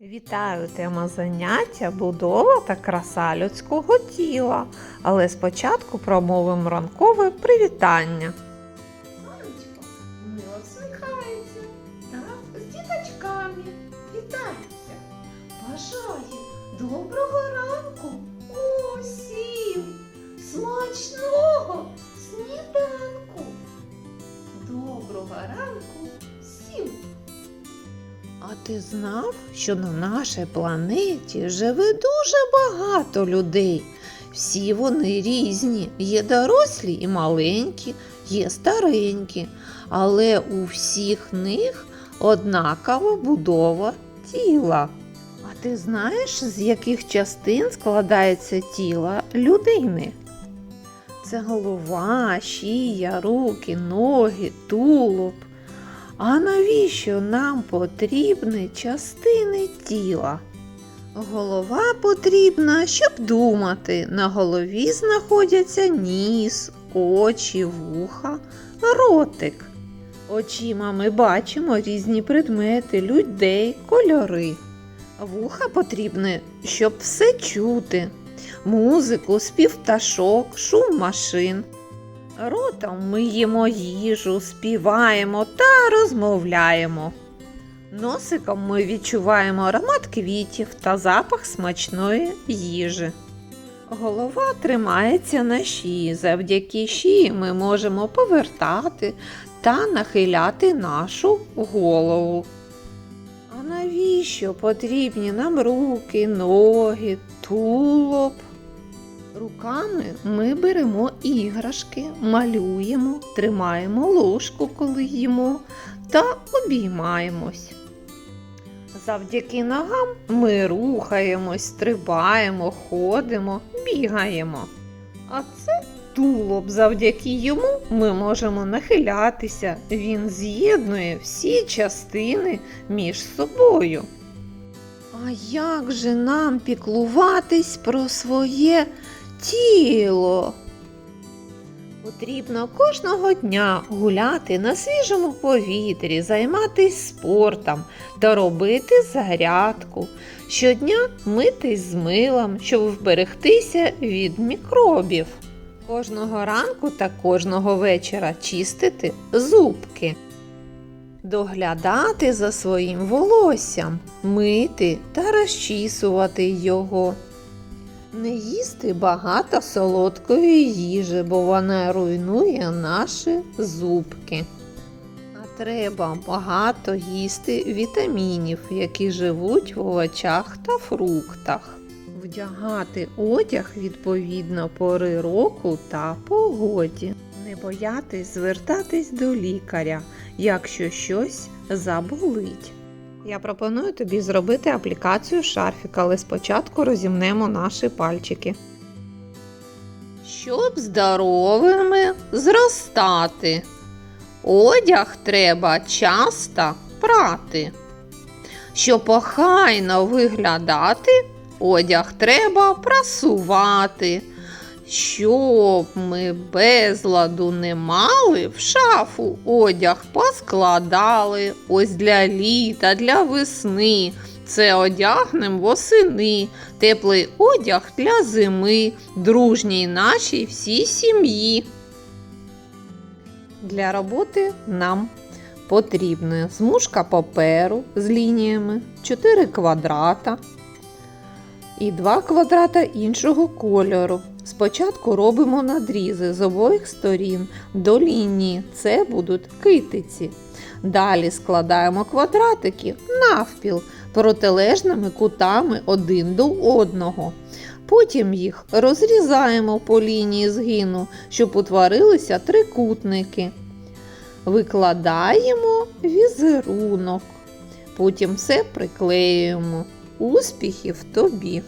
Вітаю тема заняття будова та краса людського тіла. Але спочатку промовимо ранкове привітання. Сонечко мило всміхається та з діточками вітається. Бажає доброго ранку усім, смачного сніданку. Доброго ранку всім. А ти знав, що на нашій планеті живе дуже багато людей. Всі вони різні, є дорослі і маленькі, є старенькі, але у всіх них однакова будова тіла. А ти знаєш, з яких частин складається тіло людини? Це голова, шия, руки, ноги, тулуб. А навіщо нам потрібні частини тіла? Голова потрібна, щоб думати. На голові знаходяться ніс, очі, вуха, ротик. Очима ми бачимо різні предмети, людей, кольори. Вуха потрібне, щоб все чути. Музику, спів пташок, шум машин. Ротом ми їмо їжу, співаємо та розмовляємо. Носиком ми відчуваємо аромат квітів та запах смачної їжі. Голова тримається на шиї. Завдяки шиї ми можемо повертати та нахиляти нашу голову. А навіщо потрібні нам руки, ноги, тулуб? Руками ми беремо іграшки, малюємо, тримаємо ложку, коли їмо, та обіймаємось. Завдяки ногам ми рухаємось, стрибаємо, ходимо, бігаємо. А це тулуб. Завдяки йому ми можемо нахилятися. Він з'єднує всі частини між собою. А як же нам піклуватись про своє тіло? Потрібно кожного дня гуляти на свіжому повітрі, займатися спортом та робити зарядку. Щодня митись з милом, щоб вберегтися від мікробів. Кожного ранку та кожного вечора чистити зубки. Доглядати за своїм волоссям, мити та розчісувати його. Не їсти багато солодкої їжі, бо вона руйнує наші зубки. А треба багато їсти вітамінів, які живуть в овочах та фруктах. Вдягати одяг відповідно пори року та погоді. Не боятись звертатись до лікаря, якщо щось заболить. Я пропоную тобі зробити аплікацію шарфіка, але спочатку розімнемо наші пальчики. Щоб здоровими зростати. Одяг треба часто прати. Щоб охайно виглядати, одяг треба прасувати. Щоб ми безладу не мали, в шафу одяг поскладали. Ось для літа, для весни. Це одягнем восени, теплий одяг для зими, дружній нашій всій сім'ї. Для роботи нам потрібна змушка паперу з лініями, 4 квадрата і 2 квадрата іншого кольору. Спочатку робимо надрізи з обох сторін до лінії. Це будуть китиці. Далі складаємо квадратики навпіл протилежними кутами один до одного. Потім їх розрізаємо по лінії згину, щоб утворилися трикутники. Викладаємо візерунок. Потім все приклеюємо. Успіхів тобі!